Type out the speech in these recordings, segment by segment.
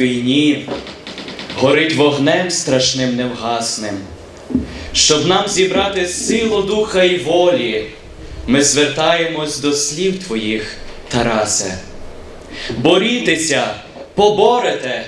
Війні, горить вогнем страшним невгасним. Щоб нам зібрати силу духа і волі, ми звертаємось до слів твоїх, Тарасе. Борітеся, поборете,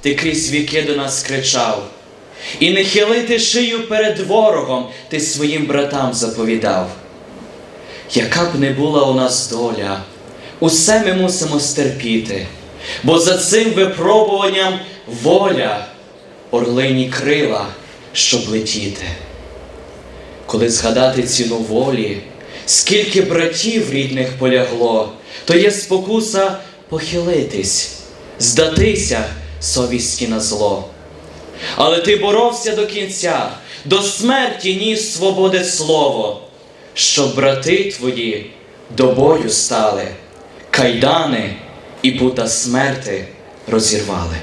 ти крізь віки до нас кричав, і не хилити шию перед ворогом ти своїм братам заповідав. Яка б не була у нас доля, усе ми мусимо стерпіти, бо за цим випробуванням воля, орлині крила, щоб летіти. Коли згадати ціну волі, скільки братів рідних полягло, то є спокуса похилитись, здатися совісті на зло. Але ти боровся до кінця, до смерті ніс свободи слово, щоб брати твої до бою стали, кайдани і пута смерти розірвали.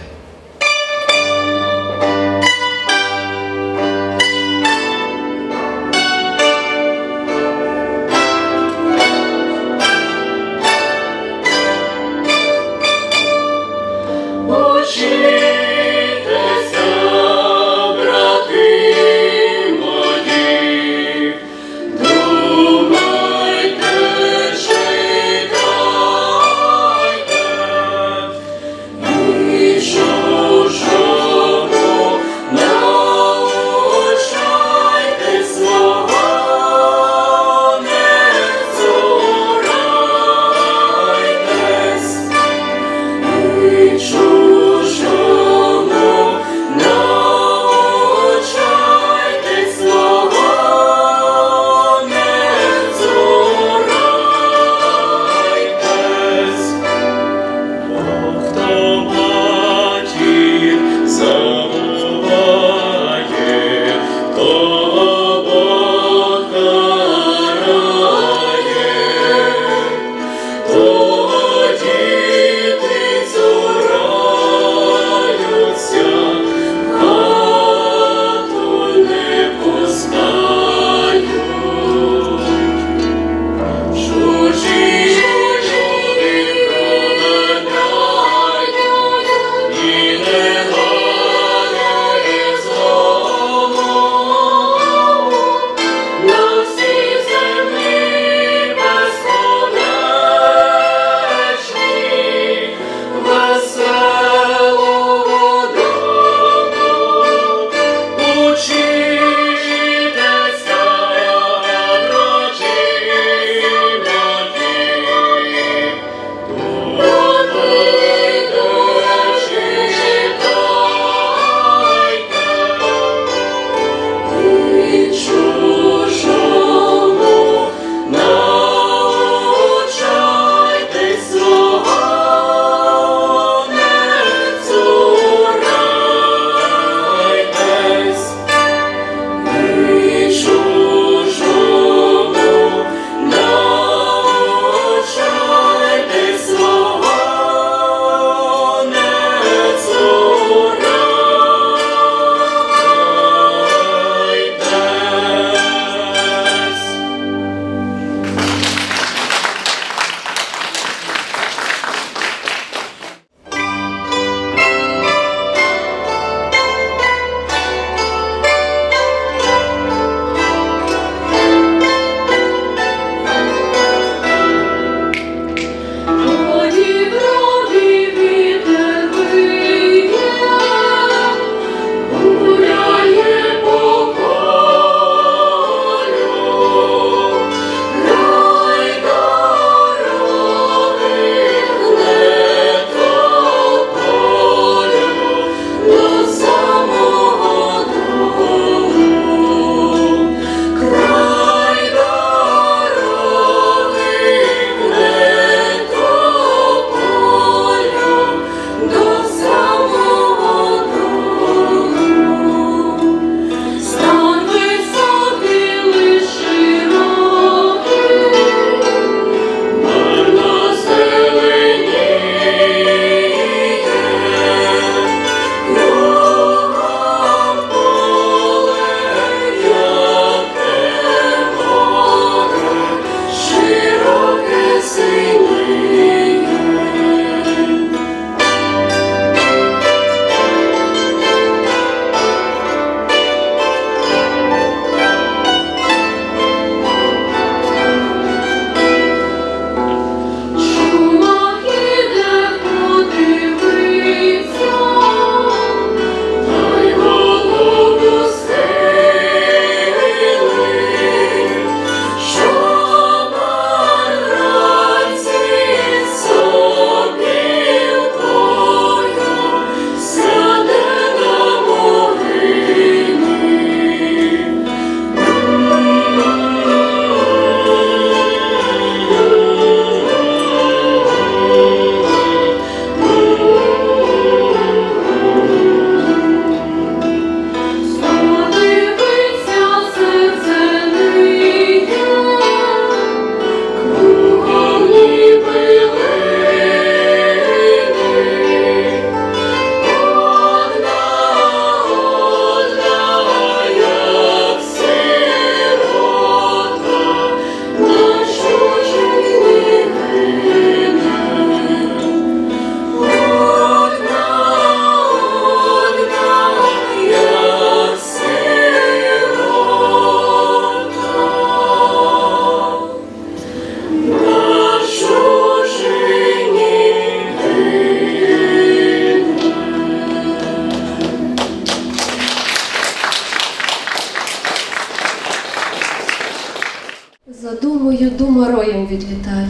Дума відлітає.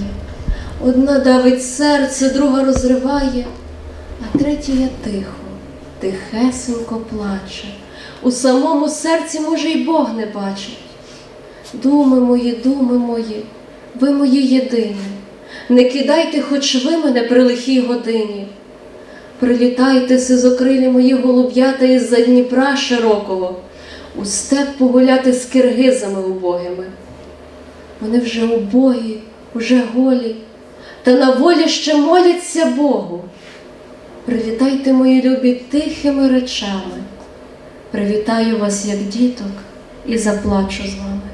Одна давить серце, друга розриває, а третя тихо, тихесенько плаче. У самому серці, може, й Бог не бачить. Думи мої, думи мої, ви мої єдині. Не кидайте, хоч ви мене при лихій годині. Прилітайте, сизокрилі мої голуб'ята із-за Дніпра широкого, у степ погуляти з киргизами убогими. Вони вже убогі, уже голі, та на волі ще моляться Богу. Привітайте, мої любі, тихими речами. Привітаю вас, як діток, і заплачу з вами.